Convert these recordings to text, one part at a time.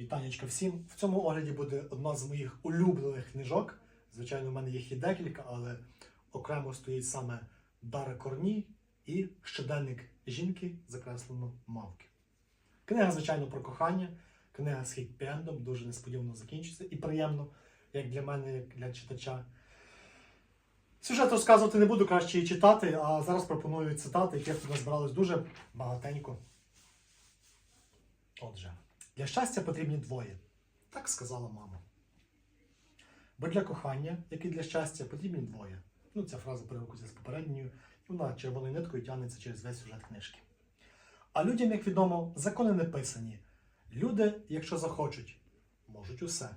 Вітанечка всім. В цьому огляді буде одна з моїх улюблених книжок. Звичайно, в мене їх і декілька, але окремо стоїть саме Дара Корні і щоденник жінки, закреслено мавки. Книга, звичайно, про кохання. Книга з хіппі-ендом, дуже несподівано закінчиться і приємно, як для мене, як для читача. Сюжет розказувати не буду, краще її читати, а зараз пропоную цитати, яких тут назбиралось дуже багатенько. Отже, для щастя потрібні двоє. Так сказала мама. Бо для кохання, як і для щастя, потрібні двоє. Ну, ця фраза перегукується з попередньою, і вона червоною ниткою тягнеться через весь сюжет книжки. А людям, як відомо, закони не писані. Люди, якщо захочуть, можуть усе.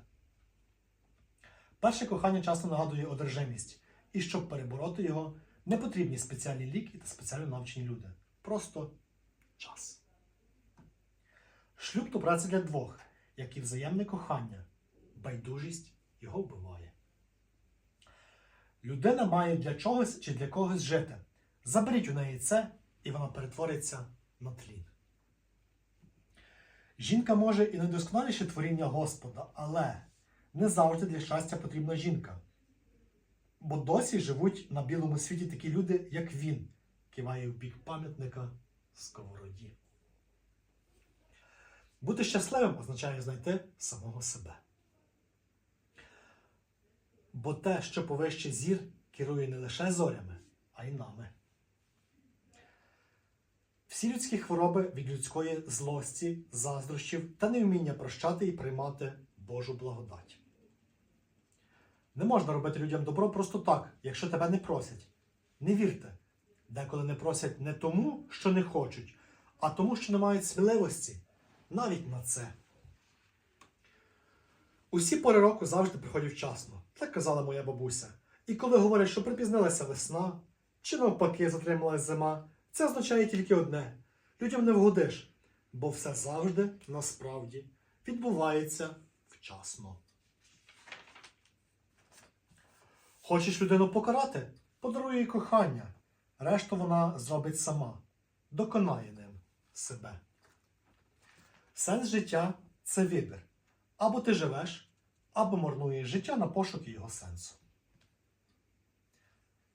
Перше кохання часто нагадує одержимість, і щоб перебороти його, не потрібні спеціальні ліки та спеціально навчені люди. Просто час. Шлюб то праця для двох, як і взаємне кохання. Байдужість його вбиває. Людина має для чогось чи для когось жити. Заберіть у неї це, і вона перетвориться на тлін. Жінка може і найдосконаліше творіння Господа, але не завжди для щастя потрібна жінка. Бо досі живуть на білому світі такі люди, як він, киває в бік пам'ятника сковороді. Бути щасливим означає знайти самого себе. Бо те, що повище зір, керує не лише зорями, а й нами. Всі людські хвороби від людської злості, заздрощів та невміння прощати і приймати Божу благодать. Не можна робити людям добро просто так, якщо тебе не просять. Не вірте, деколи не просять не тому, що не хочуть, а тому, що не мають сміливості навіть на це. Усі пори року завжди приходять вчасно, так казала моя бабуся. І коли говорять, що припізнилася весна, чи навпаки затрималась зима, це означає тільки одне: людям не вгодиш, бо все завжди насправді відбувається вчасно. Хочеш людину покарати? Подаруй їй кохання. Решту вона зробить сама, доконає ним себе. Сенс життя це вибір. Або ти живеш, або марнуєш життя на пошуки його сенсу.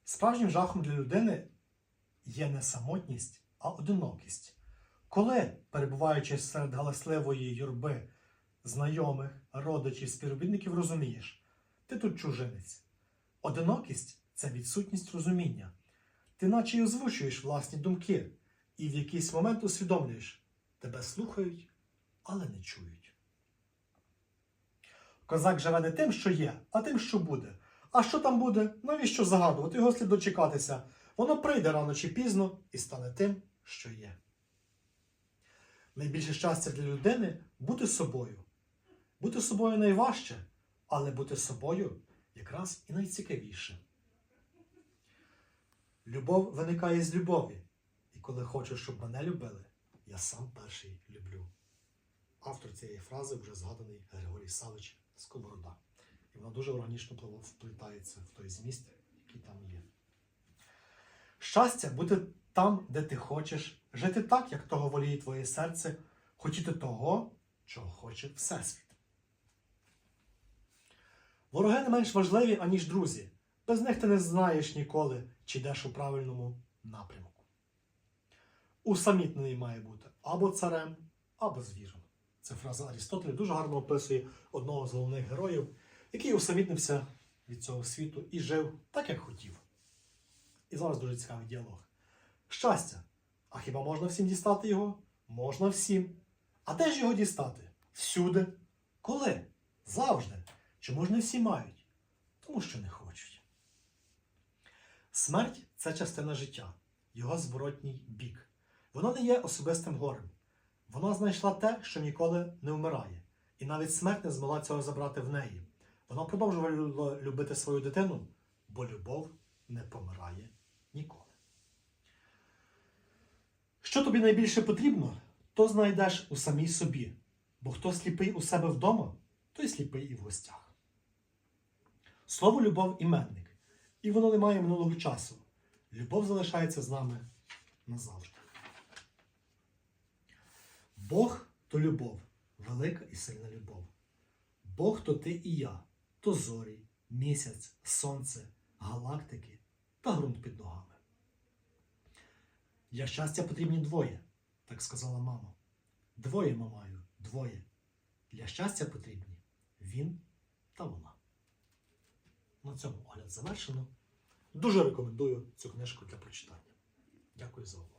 Справжнім жахом для людини є не самотність, а одинокість. Коли, перебуваючи серед галасливої юрби знайомих, родичів, співробітників, розумієш, ти тут чужинець. Одинокість це відсутність розуміння. Ти наче й озвучуєш власні думки, і в якийсь момент усвідомлюєш, тебе слухають, але не чують. Козак живе не тим, що є, а тим, що буде. А що там буде, навіщо загадувати? Його слід дочекатися. Воно прийде рано чи пізно і стане тим, що є. Найбільше щастя для людини бути собою. Бути собою найважче, але бути собою якраз і найцікавіше. Любов виникає з любові. І коли хочу, щоб мене любили, я сам перший люблю. Автор цієї фрази вже згаданий Григорій Савич Сковорода. І вона дуже органічно вплітається в той зміст, який там є. Щастя бути там, де ти хочеш, жити так, як того воліє твоє серце, хотіти того, чого хоче Всесвіт. Вороги не менш важливі, аніж друзі. Без них ти не знаєш ніколи, чи йдеш у правильному напрямку. Усамітнений має бути або царем, або звіром. Це фраза Арістотеля дуже гарно описує одного з головних героїв, який усамітнився від цього світу і жив так, як хотів. І зараз дуже цікавий діалог. Щастя! А хіба можна всім дістати його? Можна всім. А де ж його дістати? Всюди. Коли? Завжди. Чому ж не всі мають? Тому що не хочуть. Смерть це частина життя, його зворотній бік. Воно не є особистим горем. Вона знайшла те, що ніколи не вмирає, і навіть смерть не змогла цього забрати в неї. Вона продовжувала любити свою дитину, бо любов не помирає ніколи. Що тобі найбільше потрібно, то знайдеш у самій собі, бо хто сліпий у себе вдома, той сліпий і в гостях. Слово любов іменник, і воно не має минулого часу. Любов залишається з нами назавжди. Бог то любов, велика і сильна любов. Бог то ти і я, то зорі, місяць, сонце, галактики та ґрунт під ногами. Для щастя потрібні двоє, так сказала мама. Двоє, мамаю, двоє. Для щастя потрібні він та вона. На цьому огляд завершено. Дуже рекомендую цю книжку для прочитання. Дякую за увагу.